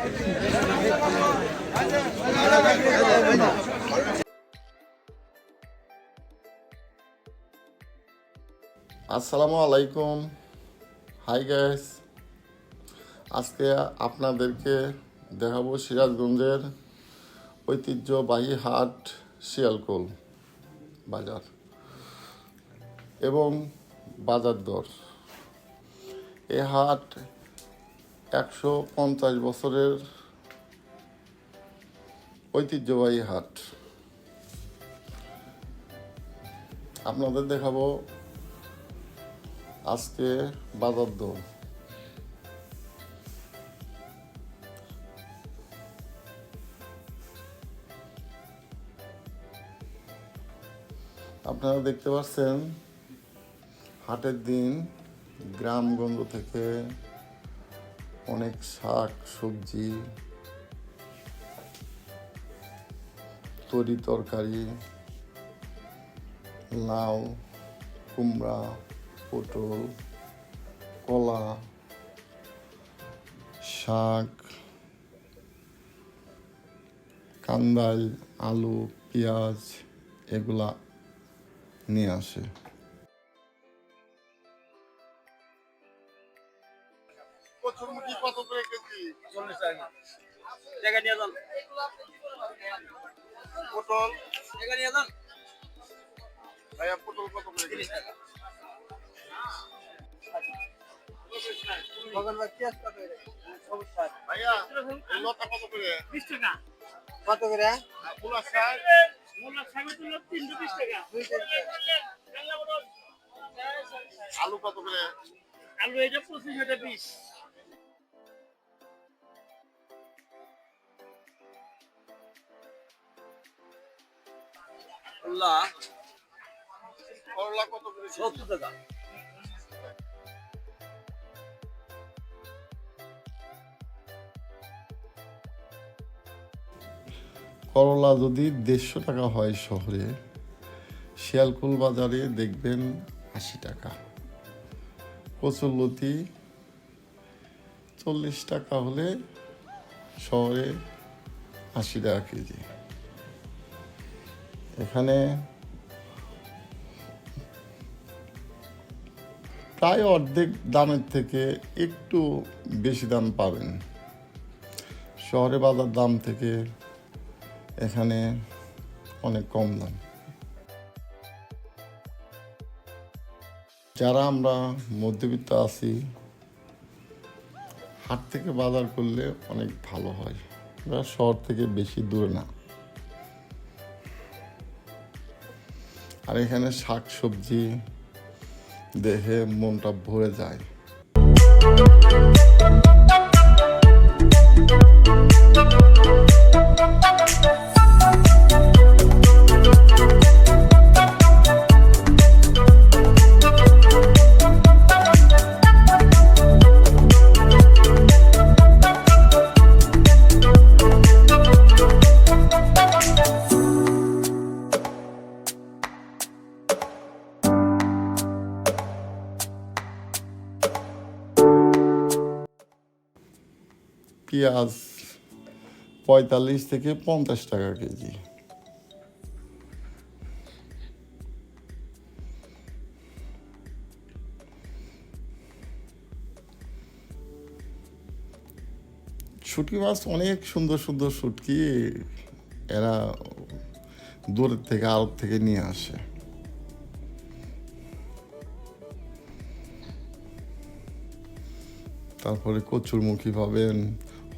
আসসালামু আলাইকুম। High gas আজকে আপনাদেরকে দেখাবো সিরাজগঞ্জের ঐতিহ্যবাহী হাট শিয়ালকোল বাজার এবং বাজার দর। এ হাট একশো পঞ্চাশ বছরের ঐতিহ্যবাহী হাট। আপনাদের দেখাবো আজকে বাজার দর। আপনারা দেখতে পাচ্ছেন হাটের দিন গ্রামগঞ্জ থেকে অনেক শাক, সবজি, তরি তরকারি, লাউ, কুমড়া, পটল, কলা, শাক, কান্দাল, আলু, পেঁয়াজ, এগুলা নিয়ে আসে। টাকা নিয়ে যান। পটল। টাকা নিয়ে যান। ভাইয়া পটল কত করে তিরিশ টাকা। কত করে? আলু কত করে? আলু এটা পঁচিশ হাজার বিশ আল্লাহ। করলা কত করে সত্তর টাকা। করলা যদি দেড়শো টাকা হয় শহরে শিয়ালকুল বাজারে দেখবেন আশি টাকা। কচুরলতি চল্লিশ টাকা হলে শহরে আশি টাকা কেজি। এখানে প্রায় অর্ধেক দামের থেকে একটু বেশি দাম পাবেন। শহরে বাজার দাম থেকে এখানে অনেক কম দাম। যারা আমরা মধ্যবিত্ত আছি, হাট থেকে বাজার করলে অনেক ভালো হয়। শহর থেকে বেশি দূরে না। আর এখানে শাক সবজি দেখে মনটা ভরে যায়। পেঁয়াজ পঁয়তাল্লিশ থেকে পঞ্চাশ টাকা কেজি? শুটকি মাছ অনেক সুন্দর সুন্দর শুটকি এরা দূরের থেকে, আড়ত থেকে নিয়ে আসে। তারপরে কচুরমুখী পাবেন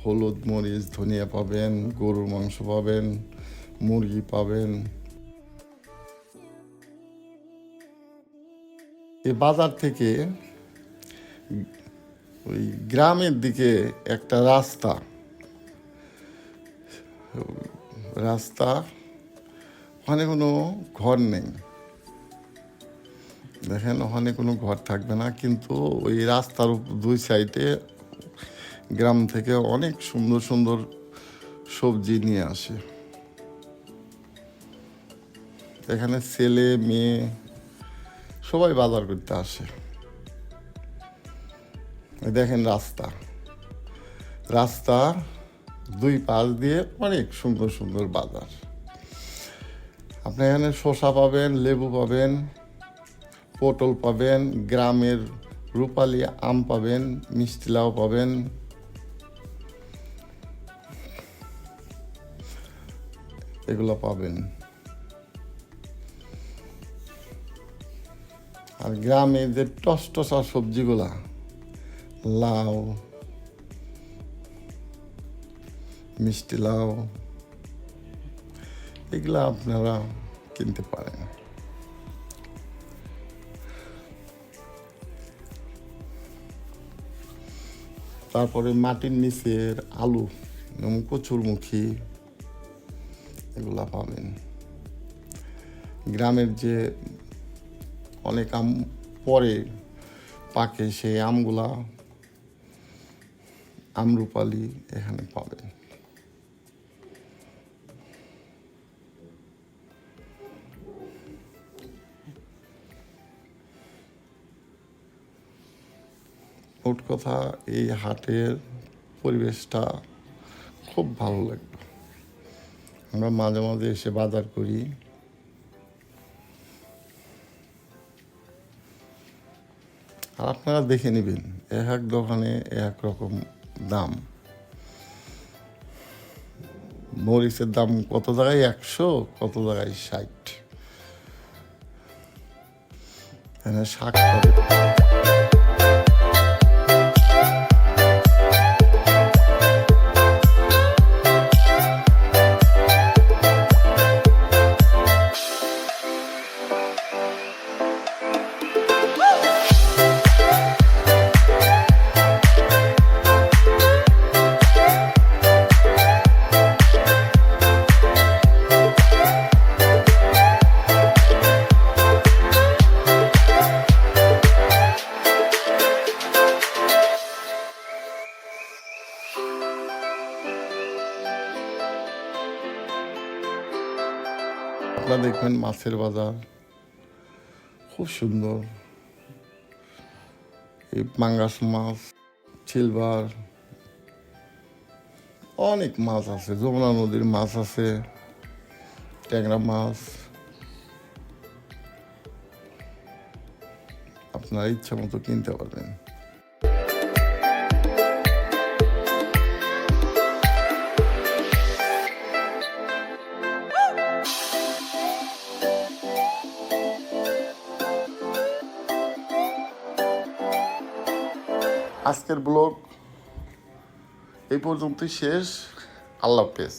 হলুদ মরিচ, ধনিয়া পাবেন, গরুর মাংস পাবেন, মুরগি পাবেন। এই বাজার থেকে ওই গ্রামের দিকে একটা রাস্তা। রাস্তা, ওখানে কোনো ঘর নেই। দেখেন, ওখানে কোনো ঘর থাকবে না, কিন্তু ওই রাস্তার দুই সাইডে গ্রাম থেকে অনেক সুন্দর সুন্দর সবজি নিয়ে আসে। এখানে ছেলে, মেয়ে সবাই বাজার করতে আসে। দেখেন রাস্তা। রাস্তা দুই পাশ দিয়ে অনেক সুন্দর সুন্দর বাজার। আপনি এখানে শসা পাবেন, লেবু পাবেন, পটল পাবেন, গ্রামের রূপালি আম পাবেন, মিষ্টি লাউ পাবেন এগুলো পাবেন। আর গ্রামে যে টস টসা সবজিগুলা, লাউ, মিষ্টি লাউ, এগুলা আপনারা কিনতে পারেন। তারপরে মাটির নিচের আলু কচুরমুখী এগুলা পাবেন। গ্রামের যে অনেক আম পরে পাকে সেই আমগুলা আমরুপালি এখানে পাবেন। মোট কথা এই হাটের পরিবেশটা খুব ভালো লাগবে। আমরা মাঝে মাঝে এসে বাজার করি। আর আপনারা দেখে নেবেন, এক এক দোকানে এক রকম দাম। মরিচের দাম কত জায়গায়? একশো, কত জায়গায়? ষাট। এখানে শাক আপনারা দেখবেন, মাছের বাজার। খুব সুন্দর। এই পাঙ্গাস মাছ, সিলভার। অনেক মাছ আছে, যমুনা নদীর মাছ আছে, ট্যাংরা মাছ। আপনার ইচ্ছা মতো কিনতে পারবেন। আজকের ব্লগ এই পর্যন্তই শেষ। আল্লাহ হাফেজ।